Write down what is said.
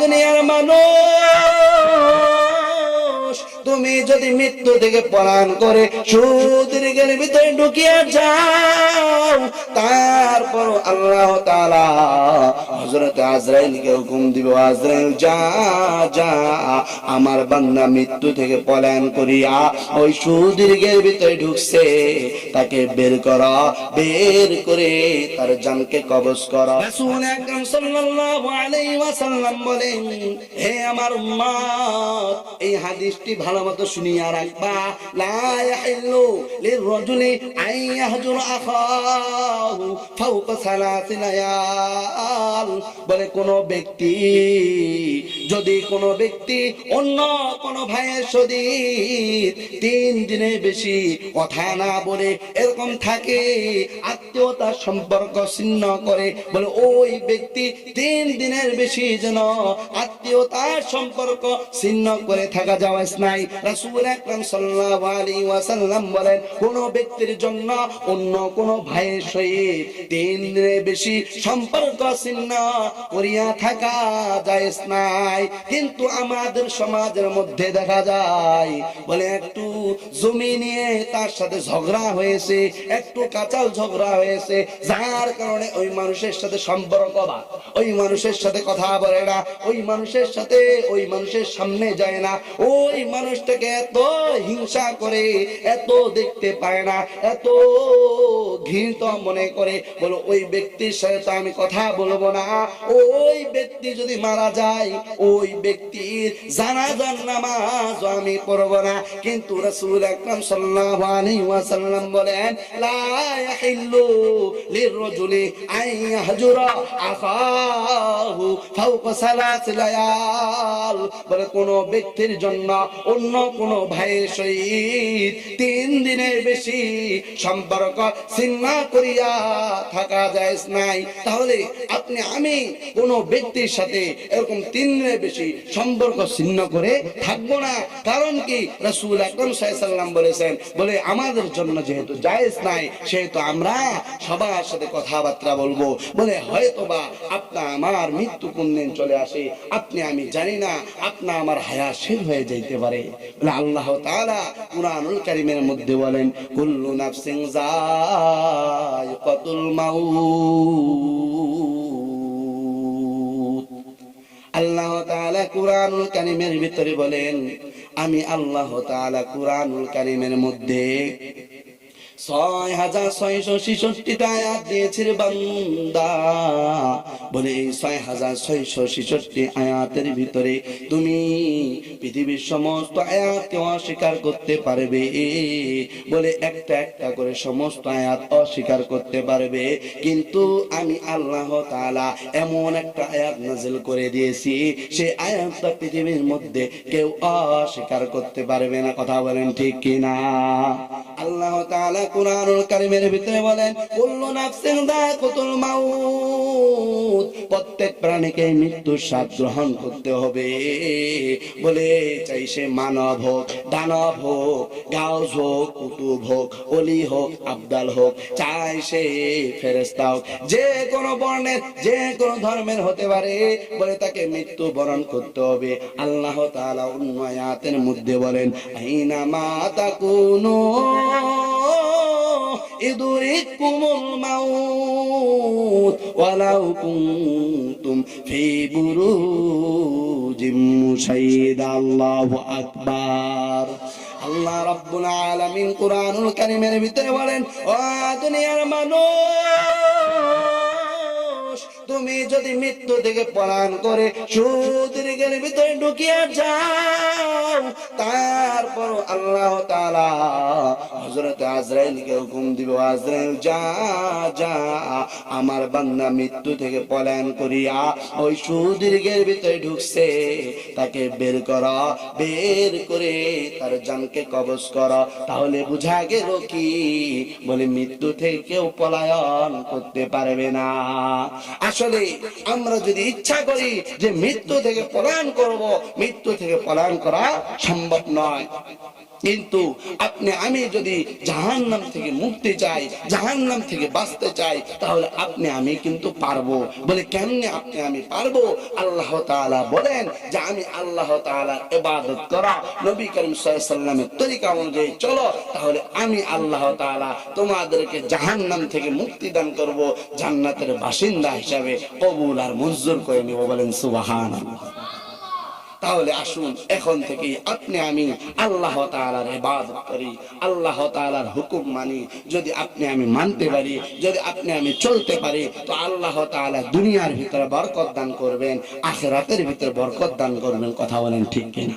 দুনিয়ার মানুষ। তুমি যদি মৃত্যু থেকে পলায়ন করে সুদীর্ঘের ভিতরে ঢুকিয়ে যাও তারপর আল্লাহ তাআলা হযরত আজরাইলকে হুকুম দিব, আজরাইল, যা যা, আমার বান্দা মৃত্যু থেকে পলায়ন করিয়া ওই সুদীর্ঘের ভিতরে ঢুকছে, তাকে বের করা, বের করে তার জানকে কবজ করা। রাসূল আকরাম সাল্লাল্লাহু আলাইহি ওয়াসাল্লাম বলেন, হে আমার উম্মত, এই হাদিসটি ভালো মতো শুনিয়া রাখবা। লা ইয়াহিল্লু লিররাজুলি আন ইয়াহজুর আখাহু ফাওকা সালাসি লায়াল বলে কোন ব্যক্তি, যদি কোন ব্যক্তি অন্য কোন ভাইয়ের সদিত তিন দিনের বেশি কথা না বলে এরকম থাকে আত্মীয়তার সম্পর্ক ছিন্ন করে, বলে ওই ব্যক্তি তিন দিনের বেশি যেন আত্মীয়তার সম্পর্ক ছিন্ন করে থাকা যাওয়া নাই। রাসূল আকরাম সাল্লাল্লাহু আলাইহি ওয়াসাল্লাম বলেন, কোন ব্যক্তির জন্য অন্য কোন ভাইয়ের সহিত তিন দিনের বেশি সম্পর্ক ছিন্ন করিয়া থাকা যায় নাই। কিন্তু আমাদের সমাজের মধ্যে দেখা যায়, বলে একটু জমি নিয়ে তার সাথে ঝগড়া হয়েছে, একটু কাঁচাল ঝগড়া হয়েছে, যার কারণে ওই মানুষের সাথে সম্পর্ক বা, ওই মানুষের সাথে কথা বলে না, ওই মানুষের সাথে, ওই মানুষের সামনে যায় না, ওই মানুষটাকে এত হিংসা করে, এত দেখতে পায় না, এত ঘৃণিত মনে করে, বলো ওই ব্যক্তির সাথে তো আমি কথা বলব না। ওই ব্যক্তি যদি মারা যায়, ওই ব্যক্তির জানাজার নামাজ আমি পড়ব না। কিন্তু রাসূল আকরাম সাল্লাল্লাহু আলাইহি ওয়াসাল্লাম বলেন, লা ইয়াহিল্লু লিররাজুলি আন ইয়াহজুরা আখাহু সালাস লায়াল বলে কোন ব্যক্তির জন্য অন্য কোন ভাইয়ের সহিত তিন দিনের বেশি সম্পর্ক করিয়া থাকা নাই। তাহলে আপনি, আমি কোন ব্যক্তির সাথে এরকম তিন দিনের বেশি সম্পর্ক ছিন্ন করে থাকব না। কারণ কি? রাসূল আকরাম সাল্লাম বলেছেন, বলে আমাদের জন্য যেহেতু জায়েজ নাই, সেহেতু আমরা সবার সাথে কথাবার্তা বলব। বলে, হয়তোবা আপনা আমার মৃত্যু কোন দিন চলে আসে। আপনি আমি জানি না, আপনা আমার হায়া শেষ হয়ে যাইতে পারে। বলে আল্লাহ তাআলা কুরআনুল কারীমের মধ্যে বলেন, কুল্লু নাফসিন যায়িকাতুল মাউত। আল্লাহ তাআলা কুরআনুল কারীমের ভিতরে বলেন, আমি আল্লাহ তাআলা কুরআনুল কারীমের মধ্যে ছয় হাজার ছয়শো ছেষট্টিটা আয়াত দিয়েছে বান্দা। বলে এই ছয় হাজার ছয়শো ছেষট্টি আয়াতের ভিতরে তুমি পৃথিবীর সমস্ত আয়াতকে অস্বীকার করতে পারবে। বলে একটা একটা করে সমস্ত আয়াত অস্বীকার করতে পারবে। কিন্তু আমি আল্লাহ তাআলা এমন একটা আয়াত নাজিল করে দিয়েছি সেই আয়াতটা পৃথিবীর মধ্যে কেউ অস্বীকার করতে পারবে না। কথা বলেন ঠিক কিনা? আল্লাহ তাআলা কুরআনুল কারীমের ভিতরে বলেন, কুল্লু নাফসিন যায়িকাতুল মাউত। প্রত্যেক প্রাণীকে মৃত্যুর স্বাদ গ্রহণ করতে হবে। বলে চাই সে মানব হোক, দানব হোক, গাউস হোক, কুতুব হোক, অলি হোক, আবদাল হোক, চাই সে ফেরেশতা হোক। যে কোনো বর্ণের, যে কোনো ধর্মের হতে পারে, বলে তাকে মৃত্যু বরণ করতে হবে। আল্লাহ তাআলা অন্য আয়াতের মধ্যে বলেন আইনা মা তাকুনু ইদরিকুমুল আকবার। আল্লাহ রব্বুল আলামিন কুরআনুল কারীমের ভিতরে বলেন ও দুনিয়ার মানুষ তুমি যদি মৃত্যু থেকে পলায়ন করে সুদীর্ঘের ভিতরে ঢুকিয়ে যাও তারপর আল্লাহ তাআলা হযরত আজরাইলকে হুকুম দিব, আজরাইল, যা যা, আমার বান্দা মৃত্যু থেকে পলায়ন করিয়া ওই সুদীর্ঘের ভিতরে ঢুকছে, তাকে বের করা, বের করে তার জানকে কবজ করা। তাহলে বুঝা গেল কি? বলে মৃত্যু থেকে কেউ পলায়ন করতে পারবে না। আসো আসলে আমরা যদি ইচ্ছা করি যে মৃত্যু থেকে পলায়ন করব, মৃত্যু থেকে পলায়ন করা সম্ভব নয়। কিন্তু আপনি, আমি যদি জাহান্নাম থেকে মুক্তি চাই, জাহান্নাম থেকে বাঁচতে চাই, তাহলে আপনি, আমি কিন্তু পারব। বলে, কেমনে আপনি, আমি পারব? আল্লাহ তাআলা বলেন যে, আমি আল্লাহ তাআলার ইবাদত করা নবী করিম সাল্লামের তরিকা অনুযায়ী চলো, তাহলে আমি আল্লাহ তাআলা তোমাদেরকে জাহান্নাম থেকে মুক্তি দান করব জান্নাতের বাসিন্দা হিসাবে। কবুল আর মঞ্জুর করে নিব বলেন, সুবহানাল্লাহ। তাহলে আসুন, এখন থেকে আপনি আমি আল্লাহ তাআলার ইবাদত করি, আল্লাহ তাআলার হুকুম মানি। যদি আপনি আমি মানতে পারি, যদি আপনি আমি চলতে পারি, তো আল্লাহ তাআলা দুনিয়ার ভিতরে বরকত দান করবেন, আখিরাতের ভিতরে বরকত দান করবেন, কথা বলেন ঠিক কিনা?